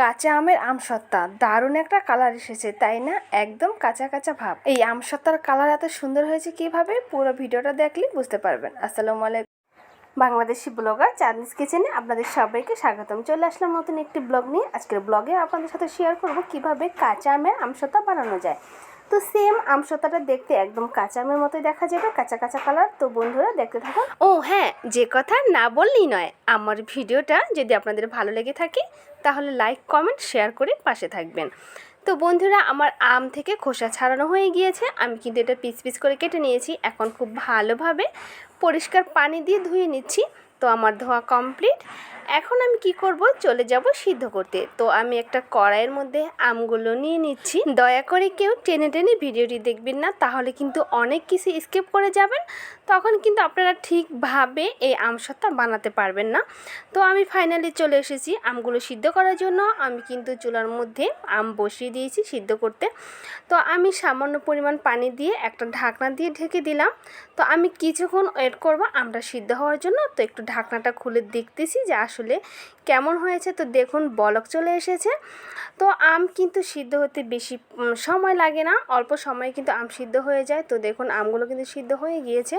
কাঁচা আমের আমসত্তা দারুণ একটা কালার এসেছে, তাই না? একদম কাঁচা কাঁচা ভাব। এই আমসত্তার কালার এত সুন্দর হয়েছে কীভাবে? পুরো ভিডিওটা দেখলে বুঝতে পারবেন। আসসালামু আলাইকুম। বাংলাদেশি ব্লগার চাঁদনিস কিচেনে আপনাদের সবাইকে স্বাগতম। চলে আসলাম নতুন একটি ব্লগ নিয়ে। আজকের ব্লগে আপনাদের সাথে শেয়ার করব কীভাবে কাঁচা আমের আমসত্তা বানানো যায়। তো সেম আমসত্তাটা দেখতে একদম কাঁচা আমের মতোই দেখা যাবে, কাঁচা কাঁচা কালার তো বন্ধুরা দেখতে থাকুন ও হ্যাঁ যে কথা না বললেই নয়, আমার ভিডিওটা যদি আপনাদের ভালো লেগে থাকে, তাহলে লাইক কমেন্ট শেয়ার করে পাশে থাকবেন। তো বন্ধুরা, আমার আম থেকে খোসা ছাড়ানো হয়ে গিয়েছে। আমি কিন্তু এটা পিস পিস করে কেটে নিয়েছি। এখন খুব ভালোভাবে পরিষ্কার পানি দিয়ে ধুয়ে নিচ্ছি। তো আমার ধোয়া কমপ্লিট এখন আমি কি করব? চলে যাব সিদ্ধ করতে। তো আমি একটা কড়াইয়ের মধ্যে আমগুলো নিয়ে নিচ্ছি। দয়া করে কেউ টেনে টেনে ভিডিওটি দেখবেন না, তাহলে কিন্তু অনেক কিছু স্কিপ করে যাবেন। তখন কিন্তু আপনারা ঠিকভাবে এই আমসত্তা বানাতে পারবেন না। তো আমি ফাইনালি চলে এসেছি আমগুলো সিদ্ধ করার জন্য। আমি কিন্তু চুলার মধ্যে আম বসিয়ে দিয়েছি সিদ্ধ করতে। তো আমি সামান্য পরিমাণ পানি দিয়ে একটা ঢাকনা দিয়ে ঢেকে দিলাম। তো আমি কিছুক্ষণ ওয়েট করব আমটা সিদ্ধ হওয়ার জন্য। তো একটু ঢাকনাটা খুলে দেখতেছি যে আসলে কেমন হয়েছে? তো দেখুন, বলক চলে এসেছে। তো আম কিন্তু সিদ্ধ হতে বেশি সময় লাগে না। অল্প সময়ে কিন্তু আম সিদ্ধ হয়ে যায়। তো দেখুন, আমগুলো কিন্তু সিদ্ধ হয়ে গিয়েছে।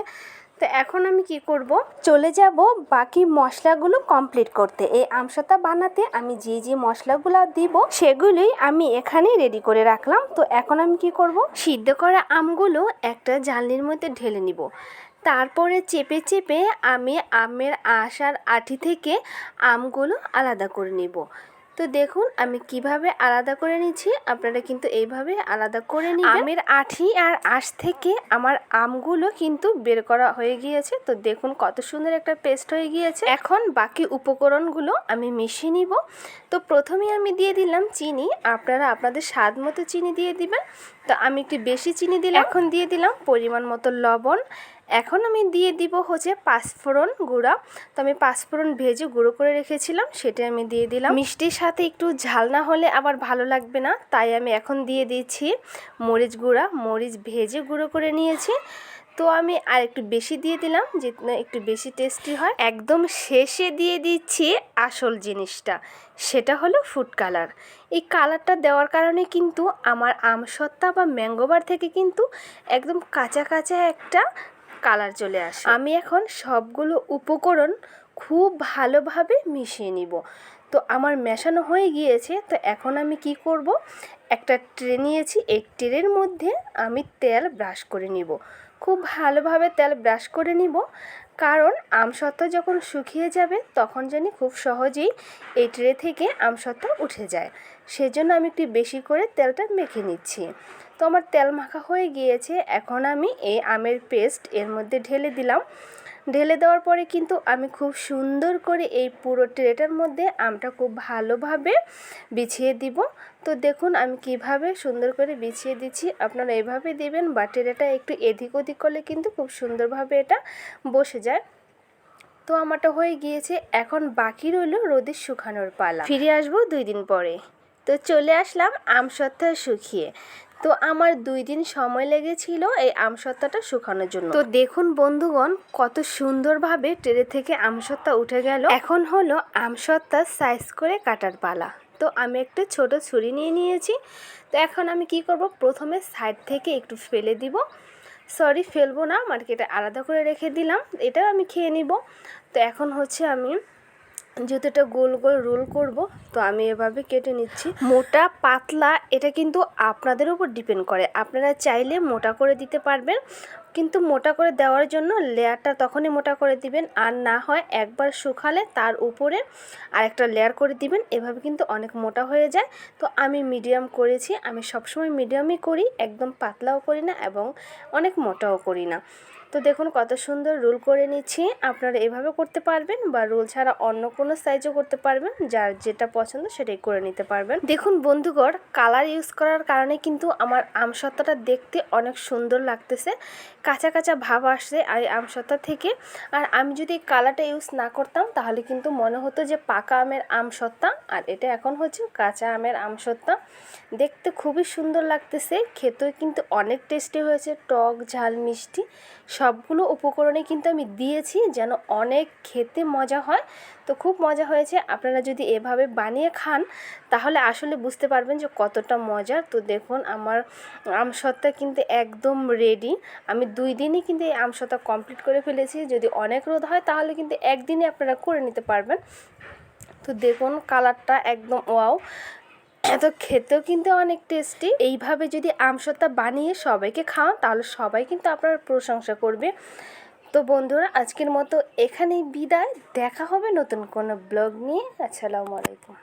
তো এখন আমি কি করব? চলে যাব বাকি মশলাগুলো কমপ্লিট করতে। এই আমসত্তা বানাতে আমি যে যে মশলাগুলো দিব, সেগুলোই আমি এখানেই রেডি করে রাখলাম। তো এখন আমি কি করব? সিদ্ধ করা আমগুলো একটা জালনির মধ্যে ঢেলে নিব। তারপরে চেপে চেপে আমি আমের আঁশ আর আঠি থেকে আমগুলো আলাদা করে নিব। তো দেখুন, আমি কীভাবে আলাদা করে নিচ্ছি। আপনারা কিন্তু এইভাবে আলাদা করে নিন আমের আঠি আর আঁশ থেকে আমার আমগুলো কিন্তু বের করা হয়ে গিয়েছে। তো দেখুন, কত সুন্দর একটা পেস্ট হয়ে গিয়েছে। এখন বাকি উপকরণগুলো আমি মিশিয়ে নিব। তো প্রথমেই আমি দিয়ে দিলাম চিনি। আপনারা আপনাদের স্বাদ মতো চিনি দিয়ে দিবেন। তো আমি একটু বেশি চিনি দিলাম। এখন দিয়ে দিলাম পরিমাণ মতো লবণ। এখন আমি দিয়ে দিব হচ্ছে পাঁচফোড়ন গুঁড়া। তো আমি পাঁচফোড়ন ভেজে গুঁড়ো করে রেখেছিলাম সেটা আমি দিয়ে দিলাম। মিষ্টির সাথে একটু ঝাল না হলে আবার ভালো লাগবে না, তাই আমি এখন দিয়ে দিচ্ছি মরিচ গুঁড়া। মরিচ ভেজে গুঁড়ো করে নিয়েছি। তো আমি আর একটু বেশি দিয়ে দিলাম, যে একটু বেশি টেস্টি হয়। একদম শেষে দিয়ে দিচ্ছি আসল জিনিসটা, সেটা হলো ফুড কালার এই কালারটা দেওয়ার কারণে কিন্তু আমার আমসত্তা বা ম্যাঙ্গোবার থেকে কিন্তু একদম কাঁচা কাঁচা একটা কালার চলে আসে। আমি এখন সবগুলো উপকরণ খুব ভালোভাবে মিশিয়ে নিব। তো আমার মেশানো হয়ে গিয়েছে, তো এখন আমি কি করব? একটা ট্রে নিয়েছি, এই ট্রের মধ্যে আমি তেল ব্রাশ করে নিব। খুব ভালোভাবে তেল ব্রাশ করে নিব, কারণ আমসত্ত্ব যখন শুকিয়ে যাবে, তখন জানি খুব সহজেই এই ট্রে থেকে আমসত্ত্ব উঠে যায়। সেজন্য আমি একটু বেশি করে তেলটা মেখে নিচ্ছি। তো আমার তেল মাখা হয়ে গিয়েছে। এখন আমি এই আমের পেস্ট এর মধ্যে ঢেলে দিলাম। ঢেলে দেওয়ার পরে কিন্তু আমি খুব সুন্দর করে এই পুরো ট্রেটার মধ্যে আমটা খুব ভালোভাবে বিছিয়ে দিব। তো দেখুন আমি কীভাবে সুন্দর করে বিছিয়ে দিচ্ছি। আপনারা এভাবে দিবেন বা ট্রেটা একটু এদিক ওদিক করলে কিন্তু খুব সুন্দরভাবে এটা বসে যায়। তো আমারটা হয়ে গিয়েছে। এখন বাকি রইল রোদে শুকানোর পালা। ফিরে আসব দুই দিন পরে। তো চলে আসলাম আম আমসত্ত্বা শুকিয়ে। তো আমার দুই দিন সময় লেগেছিল এই আমসত্ত্বাটা শুকানোর জন্য। তো দেখুন বন্ধুগণ, কত সুন্দরভাবে ট্রে থেকে আমসত্ত্বা উঠে গেল। এখন হলো আমসত্ত্বা সাইজ করে কাটার পালা। তো আমি একটা ছোট ছুরি নিয়ে নিয়েছি। তো এখন আমি কি করব, প্রথমে সাইড থেকে একটু ফেলে দিব। সরি, ফেলব না মার্কেটে আলাদা করে রেখে দিলাম। এটাও আমি খেয়ে নিব। তো এখন হচ্ছে আমি যেহেতু এটা গোল গোল রোল করব, তো আমি এভাবে কেটে নিচ্ছি। মোটা, পাতলা, এটা কিন্তু আপনাদের উপর ডিপেন্ড করে। আপনারা চাইলে মোটা করে দিতে পারবেন, কিন্তু মোটা করে দেওয়ার জন্য লেয়ারটা তখনই মোটা করে দিবেন, আর না হয় একবার শুকালে তার উপরে আরেকটা লেয়ার করে দিবেন। এভাবে কিন্তু অনেক মোটা হয়ে যায়। তো আমি মিডিয়াম করেছি। আমি সবসময় মিডিয়ামই করি, একদম পাতলাও করি না এবং অনেক মোটাও করি না। তো দেখুন কত সুন্দর রোল করে নিচ্ছি। আপনারা এভাবে করতে পারবেন বা রোল ছাড়া অন্য কোনো সাইজও করতে পারবেন। যার যেটা পছন্দ সেটাই করে নিতে পারবেন। দেখুন বন্ধুগর কালার ইউজ করার কারণে কিন্তু আমার আমসত্ত্বাটা দেখতে অনেক সুন্দর লাগতেছে। কাঁচা কাঁচা ভাব আসছে এই আমসত্ত্বা থেকে। আর আমি যদি কালারটা ইউজ না করতাম, তাহলে কিন্তু মনে হতো যে পাকা আমের আমসত্ত্বা। আর এটা এখন হচ্ছে কাঁচা আমের আমসত্ত্বা। দেখতে খুবই সুন্দর লাগতেছে। খেতেও কিন্তু অনেক টেস্টি হয়েছে। টক, ঝাল, মিষ্টি। সবগুলো উপকরণে কিন্তু আমি দিয়েছি, যেন অনেক খেতে মজা হয়। তো খুব মজা হয়েছে। আপনারা যদি এভাবে বানিয়ে খান, তাহলে আসলে বুঝতে পারবেন যে কতটা মজা। তো দেখুন, আমার আমসত্ত্বা কিন্তু একদম রেডি আমি দুই দিনই কিন্তু এই আমসত্ত্বা কমপ্লিট করে ফেলেছি। যদি অনেক রোদ হয়, তাহলে কিন্তু একদিনে আপনারা করে নিতে পারবেন। তো দেখুন কালারটা একদম ওয়াও এত খেতেও কিন্তু অনেক টেস্টি এইভাবে যদি আমসত্তা বানিয়ে সবাইকে খাওয়ান, তাহলে সবাই কিন্তু আপনার প্রশংসা করবে। তো বন্ধুরা, আজকের মতো এখানেই বিদায়। দেখা হবে নতুন কোনো ব্লগ নিয়ে। আসসালামু আলাইকুম।